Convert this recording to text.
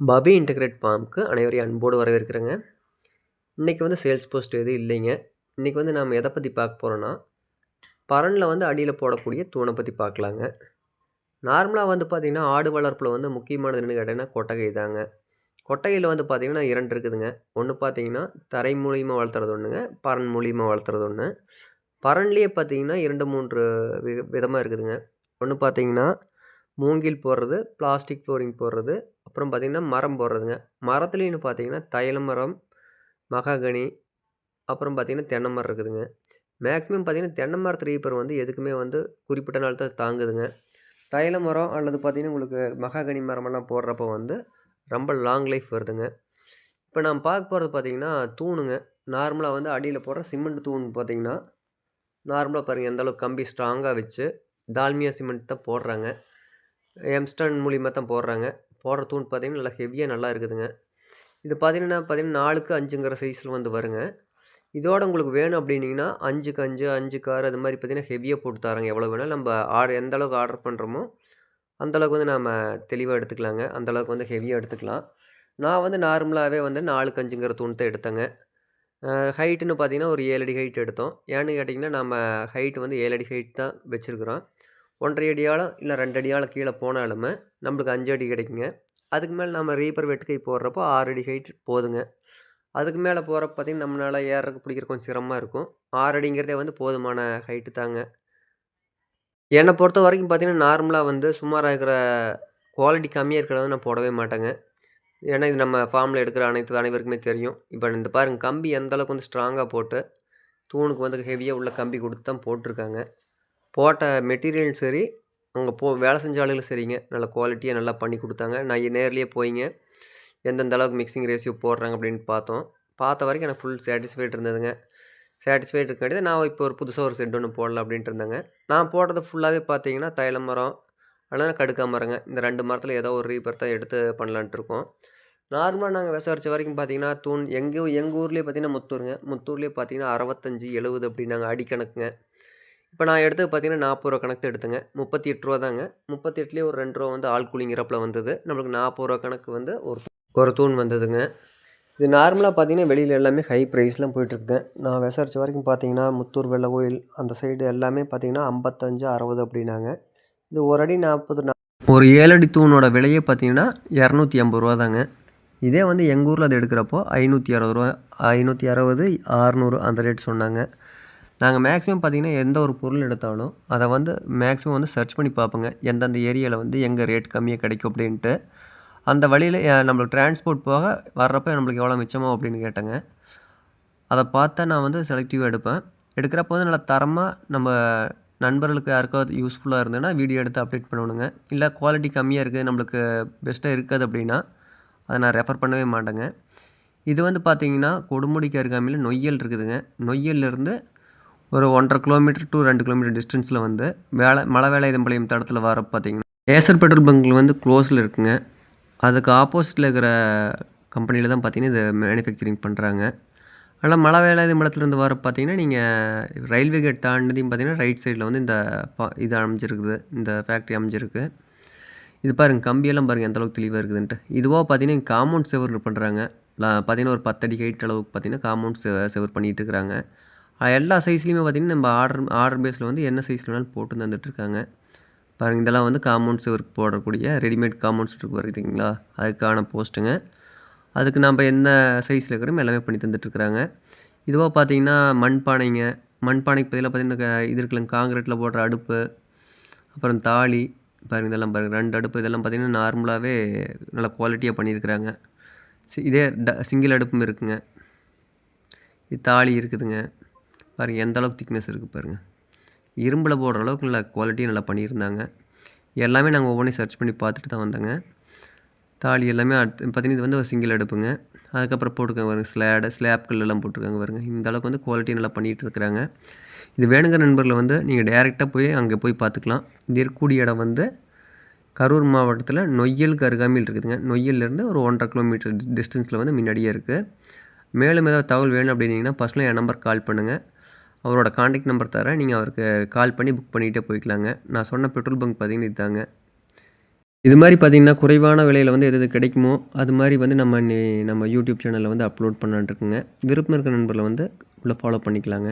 பபி integrate ஃபார்முக்கு அனைவரையும் அன்போடு வரவேற்கிறேங்க. இன்றைக்கி வந்து சேல்ஸ் போஸ்ட் எதுவும் இல்லைங்க. இன்றைக்கி வந்து நாம் எதை பற்றி பார்க்க போகிறோன்னா பரனில் வந்து அடியில் போடக்கூடிய தூணை பற்றி பார்க்கலாங்க. நார்மலாக வந்து பார்த்திங்கன்னா ஆடு வளர்ப்பில் வந்து முக்கியமானது என்னென்னு கேட்டிங்கன்னா கொட்டகை தாங்க. கொட்டகையில் வந்து பார்த்திங்கன்னா இரண்டு இருக்குதுங்க. ஒன்று பார்த்தீங்கன்னா தரை மூலியமாக வளர்த்துறது ஒன்றுங்க பரன் மூலியமாக வளர்த்துறது ஒன்று பரன்லேயே பார்த்தீங்கன்னா இரண்டு மூன்று வி விதமாக இருக்குதுங்க. ஒன்று பார்த்திங்கன்னா மூங்கில் போடுறது பிளாஸ்டிக் ஃப்ளோரிங் போடுறது அப்புறம் பார்த்திங்கன்னா மரம் போடுறதுங்க. மரத்துலேன்னு பார்த்திங்கன்னா தைல மரம் மகாகனி அப்புறம் பார்த்திங்கன்னா தென்னை மரம் இருக்குதுங்க. மேக்ஸிமம் பார்த்திங்கன்னா தென்னை மரத்து ரீப்பர் வந்து எதுக்குமே வந்து குறிப்பிட்ட நாள் தான் தாங்குதுங்க. தைல மரம் அல்லது பார்த்திங்கன்னா உங்களுக்கு மகாகனி மரமெல்லாம் போடுறப்போ வந்து ரொம்ப லாங் லைஃப் வருதுங்க. இப்போ நான் பார்க்க போகிறது பார்த்திங்கன்னா தூணுங்க. நார்மலாக வந்து அடியில் போடுற சிமெண்ட் தூண் பார்த்திங்கன்னா நார்மலாக பாருங்கள் எந்தளவுக்கு கம்பி ஸ்ட்ராங்காக வச்சு தால்மியா சிமெண்ட் தான் போடுறாங்க. எம்ஸ்டன் மூலியமாக தான் போடுறாங்க. போடுற தூண் பார்த்திங்கன்னா நல்லா ஹெவியாக நல்லா இருக்குதுங்க. இது பார்த்திங்கன்னா பார்த்திங்கன்னா நாலுக்கு அஞ்சுங்கிற சைஸில் வந்து வருங்க. இதோட உங்களுக்கு வேணும் அப்படின்னிங்கன்னா அஞ்சுக்கு அஞ்சு அஞ்சுக்கு ஆறு அது மாதிரி பார்த்திங்கன்னா ஹெவியாக போட்டு தராங்க எவ்வளோ வேணால் நம்ம ஆர்டர் எந்த அளவுக்கு ஆர்டர் பண்ணுறோமோ அந்தளவுக்கு வந்து நம்ம தெளிவாக எடுத்துக்கலாங்க. அந்தளவுக்கு வந்து ஹெவியாக எடுத்துக்கலாம். நான் வந்து நார்மலாகவே வந்து நாலுக்கு அஞ்சுங்கிற தூண் தான் எடுத்தேங்க ஹைட்டுன்னு பார்த்தீங்கன்னா ஒரு ஏழு அடி ஹைட் எடுத்தோம். ஏன்னு கேட்டிங்கன்னா நம்ம ஹைட்டு வந்து ஏழு அடி ஹைட் தான் வச்சுருக்குறோம். ஒன்றரை அடியாலும் இல்லை ரெண்டு அடியாலும் கீழே போனாலுமே நம்மளுக்கு அஞ்சு அடி கிடைக்குங்க. அதுக்கு மேலே நம்ம ரீப்பர் வெட்டுக்கை போடுறப்போ ஆறு அடி ஹைட் போதுங்க. அதுக்கு மேலே போகிறப்ப பார்த்திங்கன்னா நம்மளால் ஏறக்கு பிடிக்கிற கொஞ்சம் சிரமமாக இருக்கும். ஆறு அடிங்கிறதே வந்து போதுமான ஹைட்டு தாங்க. என்னை பொறுத்த வரைக்கும் பார்த்திங்கன்னா நார்மலாக வந்து சுமாராக இருக்கிற குவாலிட்டி கம்மியாக இருக்கிறத நான் போடவே மாட்டேங்க. ஏன்னா இது நம்ம ஃபார்மில் எடுக்கிற அனைத்து அனைவருக்குமே தெரியும். இப்போ இந்த பாருங்கள் கம்பி எந்தளவுக்கு வந்து ஸ்ட்ராங்காக போட்டு தூணுக்கு வந்து ஹெவியாக உள்ள கம்பி கொடுத்து தான் போட்டிருக்காங்க. போட்ட மெட்டீரியல் சரி அங்கே போ வேலை செஞ்ச ஆளுகளும் சரிங்க. நல்ல குவாலிட்டியாக நல்லா பண்ணி கொடுத்தாங்க. நான் நேர்லேயே போயிங்க. எந்தெந்த அளவுக்கு மிக்சிங் ரேஷியோ போடுறாங்க அப்படின்னு பார்த்தோம். பார்த்த வரைக்கும் எனக்கு ஃபுல் சாட்டிஸ்ஃபைட் இருந்ததுங்க. சாட்டிஸ்ஃபைட் இருக்காட்டி நான் இப்போ ஒரு புதுசாக ஒரு செட் ஒன்று போடலாம் அப்படின்ட்டு இருந்தேங்க. நான் போடுறது ஃபுல்லாகவே பார்த்தீங்கன்னா தைல மரம் அல்லது கடுக்கா மரங்க. இந்த ரெண்டு மரத்தில் ஏதோ ஒரு ரீபர் தான் எடுத்து பண்ணலான்ட்டு இருக்கோம். நார்மலாக நாங்கள் விசாரித்த வரைக்கும் பார்த்தீங்கன்னா தூண் எங்கள் எங்கள் ஊர்லேயே பார்த்தீங்கன்னா முத்தூருங்க. முத்தூர்லேயே பார்த்தீங்கன்னா அறுபத்தஞ்சி எழுபது அப்படி நாங்கள் அடிக்கணக்குங்க இப்போ நான் எடுத்தது பார்த்தீங்கன்னா நாற்பது ரூபா கணக்கு எடுத்துங்க. முப்பத்தி எட்டு ரூபா தாங்க. முப்பத்தி எட்டுலேயே ஒரு ரெண்டு ரூபா வந்து ஆள் கூலிங்கிறப்பில் வந்தது. நம்மளுக்கு நாற்பது ரூபா கணக்கு வந்து ஒரு ஒரு தூண் வந்ததுங்க. இது நார்மலாக பார்த்தீங்கன்னா வெளியில் எல்லாமே ஹை ப்ரைஸ்லாம் போயிட்டுருக்குங்க. நான் விசாரித்த வரைக்கும் பார்த்தீங்கன்னா முத்தூர் வெள்ளை கோயில் அந்த சைடு எல்லாமே பார்த்தீங்கன்னா ஐம்பத்தஞ்சு அறுபது அப்படின்னாங்க. இது ஒரு அடி நாற்பது ஒரு ஏழடி தூணோட விலையே பார்த்தீங்கன்னா இரநூத்தி ஐம்பது ரூபா தாங்க. இதே வந்து எங்கள் ஊரில் அது எடுக்கிறப்போ ஐநூற்றி அறுபது ரூபா ஐநூற்றி அறுபது அறநூறு அந்த ரேட் சொன்னாங்க. நாங்கள் மேக்ஸிமம் பார்த்திங்கன்னா எந்த ஒரு பொருள் எடுத்தாலும் அதை வந்து மேக்ஸிமம் வந்து சர்ச் பண்ணி பார்ப்போங்க. எந்தெந்த ஏரியாவில் வந்து எங்கே ரேட் கம்மியாக கிடைக்கும் அப்படின்ட்டு. அந்த வழியில் நம்மளுக்கு டிரான்ஸ்போர்ட் போக வர்றப்போ நம்மளுக்கு எவ்வளோ மிச்சமோ அப்படின்னு கேட்டேங்க. அதை பார்த்தா நான் வந்து செலக்டிவாக எடுப்பேன். எடுக்கிறப்போ வந்து நல்லா தரமாக நம்ம நண்பர்களுக்கு யாருக்காவது யூஸ்ஃபுல்லாக இருந்ததுன்னா வீடியோ எடுத்து அப்டேட் பண்ணணுங்க. இல்லை குவாலிட்டி கம்மியாக இருக்குது நம்மளுக்கு பெஸ்ட்டாக இருக்காது அப்படின்னா அதை நான் ரெஃபர் பண்ணவே மாட்டேங்க. இது வந்து பார்த்திங்கன்னா கொடுமுடிக்கு அருகாமையில் நொய்யல் இருக்குதுங்க. நொய்யல்லேருந்து ஒரு ஒன்றரை கிலோமீட்டர் டு ரெண்டு கிலோமீட்டர் டிஸ்டன்ஸில் வந்து வேலை மலை வேலாயுதம்பாளையம் தடத்தில் வர பார்த்தீங்கன்னா ஏசர் பெட்ரோல் பங்க்கில் வந்து க்ளோஸில் இருக்குங்க. அதுக்கு ஆப்போசிட்டில் இருக்கிற கம்பெனியில் தான் பார்த்தீங்கன்னா இது மேனுஃபேக்சரிங் பண்ணுறாங்க ஆனால் மலை வேலாயுதம்பாளையத்துலேருந்து வர பார்த்தீங்கன்னா நீங்கள் ரயில்வே கேட் தாண்டியும் பார்த்தீங்கன்னா ரைட் சைடில் வந்து இந்த இது அமைஞ்சிருக்குது. இந்த ஃபேக்ட்ரி அமைஞ்சிருக்கு. இது பாருங்கள் கம்பியெல்லாம் பாருங்கள் எந்தளவுக்கு தெளிவாக இருக்குதுன்ட்டு. இதுவாக பார்த்தீங்கன்னா காம்பவுண்ட் செவர் பண்ணுறாங்க பார்த்தீங்கன்னா ஒரு பத்தடி ஹைட் அளவுக்கு பார்த்தீங்கன்னா காம்பவுண்ட் செவர் பண்ணிகிட்டு இருக்கிறாங்க எல்லா சைஸ்லேயுமே பார்த்திங்கன்னா நம்ம ஆர்டர் ஆர்டர் பேஸில் வந்து என்ன சைஸில் வேணாலும் போட்டு தந்துட்டுருக்காங்க. பாருங்கள் இதெல்லாம் வந்து காம்பவுண்ட்ஸ் ஒர்க் போடக்கூடிய ரெடிமேட் காம்பவுண்ட்ஸ் ஒர்க் வருதுங்களா அதுக்கான போஸ்ட்டுங்க அதுக்கு நம்ம என்ன சைஸில் இருக்கிறோமோ எல்லாமே பண்ணி தந்துட்டுருக்குறாங்க. இதுவாக பார்த்தீங்கன்னா மண்பானைங்க. மண்பானைக்கு பதிலாக பார்த்திங்கன்னா இது இருக்குல்லங்க காங்கிரீட்டில் போடுற அடுப்பு அப்புறம் தாலி. பாருங்கள் இதெல்லாம் பாருங்கள் ரெண்டு அடுப்பு. இதெல்லாம் பார்த்திங்கன்னா நார்மலாகவே நல்லா குவாலிட்டியாக பண்ணியிருக்கிறாங்க. இதே ட சிங்கிள் அடுப்பும் இருக்குங்க. இது தாலி இருக்குதுங்க. பாருங்கள் எந்த அளவுக்கு திக்னஸ் இருக்குது பாருங்கள் இரும்பில் போடுற அளவுக்கு நல்லா குவாலிட்டியும் நல்லா பண்ணியிருந்தாங்க. எல்லாமே நாங்கள் ஒவ்வொன்றையும் சர்ச் பண்ணி பார்த்துட்டு தான் வந்தோங்க. தாலி எல்லாமே அடுத்து பார்த்தீங்கன்னா இது வந்து ஒரு சிங்கிள் எடுப்புங்க அதுக்கப்புறம் போட்டுருக்காங்க பாருங்கள் ஸ்லேடு ஸ்லாப்கள் எல்லாம் போட்டிருக்காங்க பாருங்கள் இந்த அளவுக்கு வந்து குவாலிட்டி நல்லா பண்ணிகிட்டு இருக்கிறாங்க. இது வேணுங்கிற நண்பரில் வந்து நீங்கள் டேரெக்டாக போய் அங்கே போய் பார்த்துக்கலாம். இது இடம் வந்து கரூர் மாவட்டத்தில் நொய்யலுக்கு அருகாமையில் இருக்குதுங்க. நொய்யல்லேருந்து ஒரு ஒன்றரை கிலோமீட்டர் டிஸ்டன்ஸில் வந்து முன்னாடியே இருக்குது மேலும் ஏதாவது தகவல் வேணும் அப்படின்னீங்கன்னா ஃபஸ்ட்டில் என் நம்பர் கால் பண்ணுங்கள் அவரோட காண்டாக்ட் நம்பர் தரேன். நீங்கள் அவருக்கு கால் பண்ணி புக் பண்ணிகிட்டே போய்க்கலாங்க. நான் சொன்ன பெட்ரோல் பங்க் பார்த்தீங்கன்னா இதுதாங்க இது மாதிரி பார்த்தீங்கன்னா குறைவான விலையில் வந்து எது எது கிடைக்குமோ அது மாதிரி வந்து நம்ம நம்ம யூடியூப் சேனலில் வந்து அப்லோட் பண்ணலான்ட்டு விருப்பம் இருக்கிற நண்பர்களை வந்து உள்ளே ஃபாலோ பண்ணிக்கலாங்க.